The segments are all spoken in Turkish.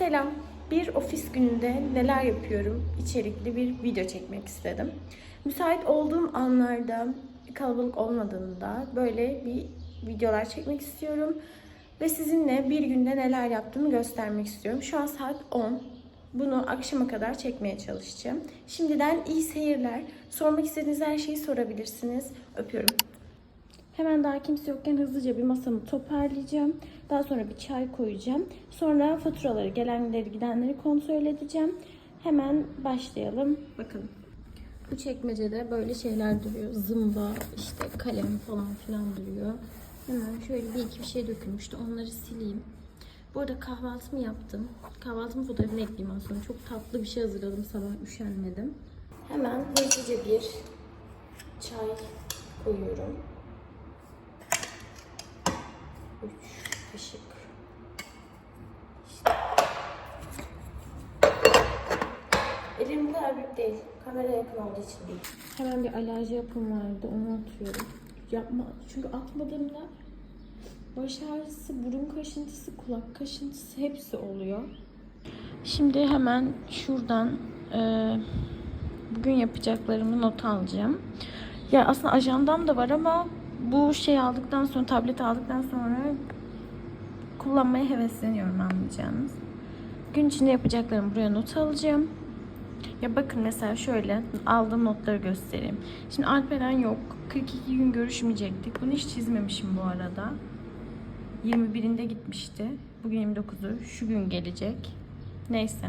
Selam. Bir ofis gününde neler yapıyorum içerikli bir video çekmek istedim. Müsait olduğum anlarda, kalabalık olmadığında böyle bir videolar çekmek istiyorum. Ve sizinle bir günde neler yaptığımı göstermek istiyorum. Şu an saat 10. Bunu akşama kadar çekmeye çalışacağım. Şimdiden iyi seyirler. Sormak istediğiniz her şeyi sorabilirsiniz. Öpüyorum. Hemen daha kimse yokken hızlıca bir masamı toparlayacağım. Daha sonra bir çay koyacağım. Sonra faturaları, gelenleri, gidenleri kontrol edeceğim. Hemen başlayalım. Bakalım. Bu çekmecede böyle şeyler duruyor. Zımba, işte kalem falan filan duruyor. Hemen şöyle bir iki bir şey dökülmüştü. Onları sileyim. Bu arada kahvaltımı yaptım. Kahvaltımı fotoğrafını ekleyeyim aslında. Çok tatlı bir şey hazırladım sabah üşenmedim. Hemen hızlıca bir çay koyuyorum. 3 kaşık. İşte. Elim bu kadar büyük değil. Kameraya yakın olduğu için değil. Hemen bir alerji yapım vardı. Onu atıyorum. Yapma. Çünkü atmadığımda baş ağrısı, burun kaşıntısı, kulak kaşıntısı hepsi oluyor. Şimdi hemen şuradan e, bugün yapacaklarımı not alacağım. Ya aslında ajandam da var ama bu şey aldıktan sonra, tablet aldıktan sonra kullanmaya hevesleniyorum anlayacağınız. Gün içinde yapacaklarımı buraya not alacağım. Ya bakın mesela şöyle aldığım notları göstereyim. Şimdi Alperen yok. 42 gün görüşmeyecektik. Bunu hiç çizmemişim bu arada. 21'inde gitmişti. Bugün 29'u. Şu gün gelecek. Neyse.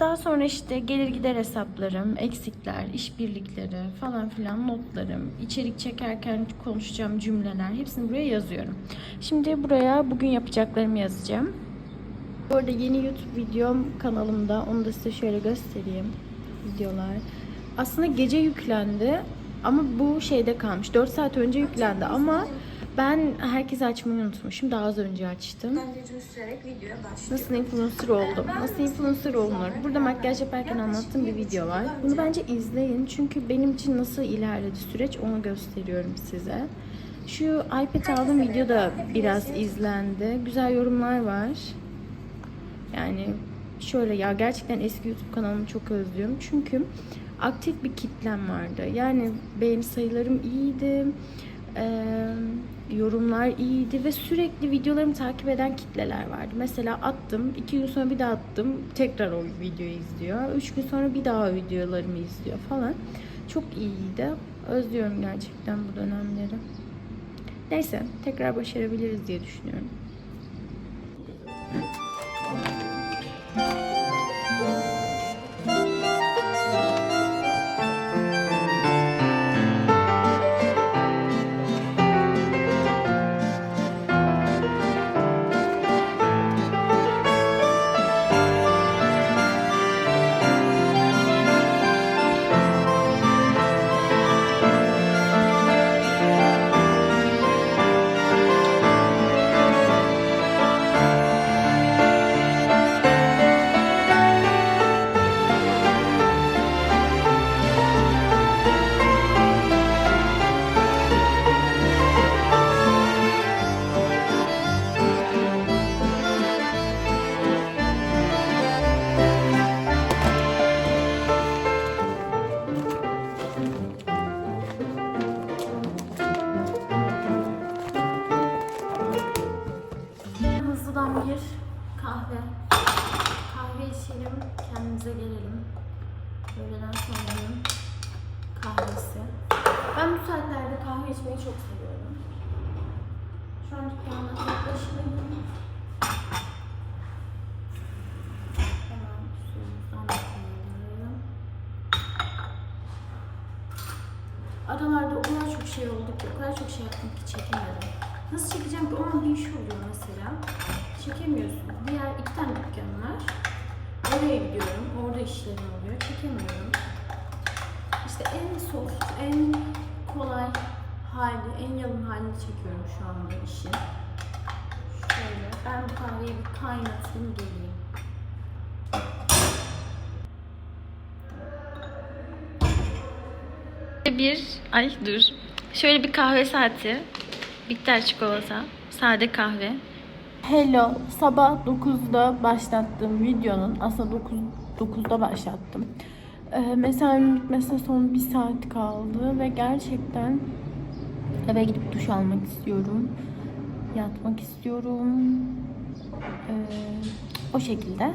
Daha sonra işte gelir gider hesaplarım, eksikler, işbirlikleri falan filan notlarım, içerik çekerken konuşacağım cümleler hepsini buraya yazıyorum. Şimdi buraya bugün yapacaklarımı yazacağım. Bu arada yeni YouTube videom kanalımda. Onu da size şöyle göstereyim. Videolar. Aslında gece yüklendi ama bu şeyde kalmış. 4 saat önce yüklendi ama ben herkese açmayı unutmuşum. Daha az önce açtım. Nasıl influencer oldum? Nasıl influencer olunur? Burada makyaj yaparken anlattığım bir video var. Bunu bence izleyin. Çünkü benim için nasıl ilerledi süreç onu gösteriyorum size. Şu iPad aldığım video da biraz izlendi. Güzel yorumlar var. Yani şöyle ya gerçekten eski YouTube kanalımı çok özlüyorum. Çünkü aktif bir kitlem vardı. Yani beğeni sayılarım iyiydi. Ee, yorumlar iyiydi ve sürekli videolarımı takip eden kitleler vardı. Mesela attım, iki gün sonra bir daha attım, tekrar o videoyu izliyor. Üç gün sonra bir daha videolarımı izliyor falan. Çok iyiydi. Özlüyorum gerçekten bu dönemleri. Neyse, tekrar başarabiliriz diye düşünüyorum. İçelim, kendimize gelelim. Öğleden sonranın kahvesi. Ben bu saatlerde kahve içmeyi çok seviyorum. Şu an dükkanda tek başımayım. Aralarda o kadar çok şey oldu ki, o kadar çok şey yaptım ki çekemedim. Nasıl çekeceğim ki? O an bir oluyor mesela. Çekemiyorsun. Diğer iki tane dükkan var. Oraya gidiyorum. Orada işlerim oluyor. Çekemiyorum. İşte en soft, en kolay hali, en yalın halini çekiyorum şu anda işin. Şöyle. Ben bu kahveyi bir kaynatayım geleyim. Bir, ay dur. Şöyle bir kahve saati. Bitter çikolata, sade kahve. Hello, sabah 9'da başlattığım videonun, aslında 9, 9'da başlattım. Ee, mesaimin bitmesine son bir saat kaldı ve gerçekten eve gidip duş almak istiyorum. Yatmak istiyorum. Ee, o şekilde.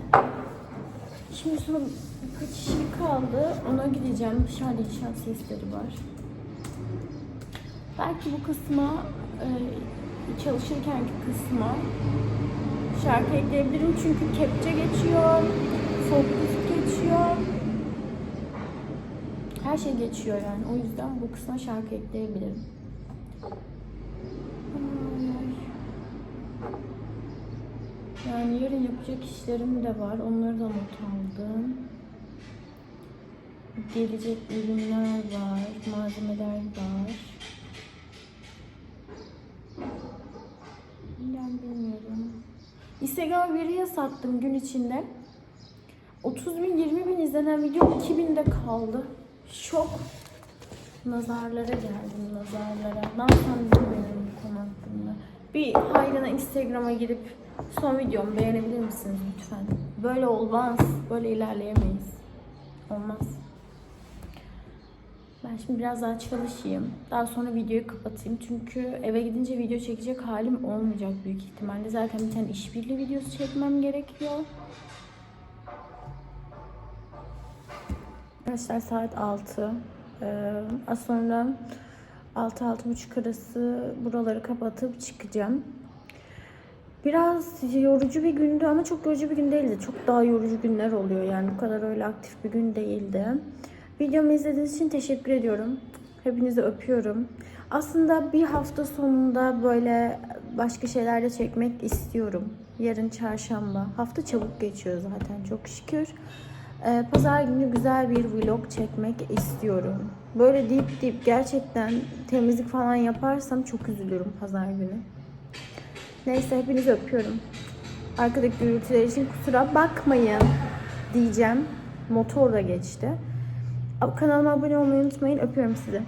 Şimdi son birkaç şey kaldı. Ona gideceğim. Dışarıda inşaat sesleri var. Belki bu kısma e, çalışırkenki kısma şarkı ekleyebilirim çünkü kepçe geçiyor, fokus geçiyor. Her şey geçiyor yani. O yüzden bu kısma şarkı ekleyebilirim. Yani yarın yapacak işlerim de var. Onları da not aldım. Gelecek ürünler var, malzemeler var. Bilmiyorum. Instagram veriye sattım gün içinde. 30 bin 20 bin izlenen video 2000 de kaldı. Şok. Nazarlara geldim nazarlara. Ne yapsam bilmiyorum bu konu hakkında. Bir hayrına Instagram'a girip son videomu beğenebilir misiniz lütfen? Böyle olmaz. Böyle ilerleyemeyiz. Olmaz. Ben şimdi biraz daha çalışayım. Daha sonra videoyu kapatayım. Çünkü eve gidince video çekecek halim olmayacak büyük ihtimalle. Zaten bir tane işbirliği videosu çekmem gerekiyor. Arkadaşlar saat 6. Ee, az sonra 6-6.30 arası buraları kapatıp çıkacağım. Biraz yorucu bir gündü ama çok yorucu bir gün değildi. Çok daha yorucu günler oluyor yani bu kadar öyle aktif bir gün değildi. Videomu izlediğiniz için teşekkür ediyorum. Hepinizi öpüyorum. Aslında bir hafta sonunda böyle başka şeyler de çekmek istiyorum. Yarın çarşamba. Hafta çabuk geçiyor zaten çok şükür. Ee, Pazar günü güzel bir vlog çekmek istiyorum. Böyle deyip deyip gerçekten temizlik falan yaparsam çok üzülürüm pazar günü. Neyse hepinizi öpüyorum. Arkadaki gürültüler için kusura bakmayın diyeceğim. Motor da geçti. Kanalıma abone olmayı unutmayın. Öpüyorum sizi.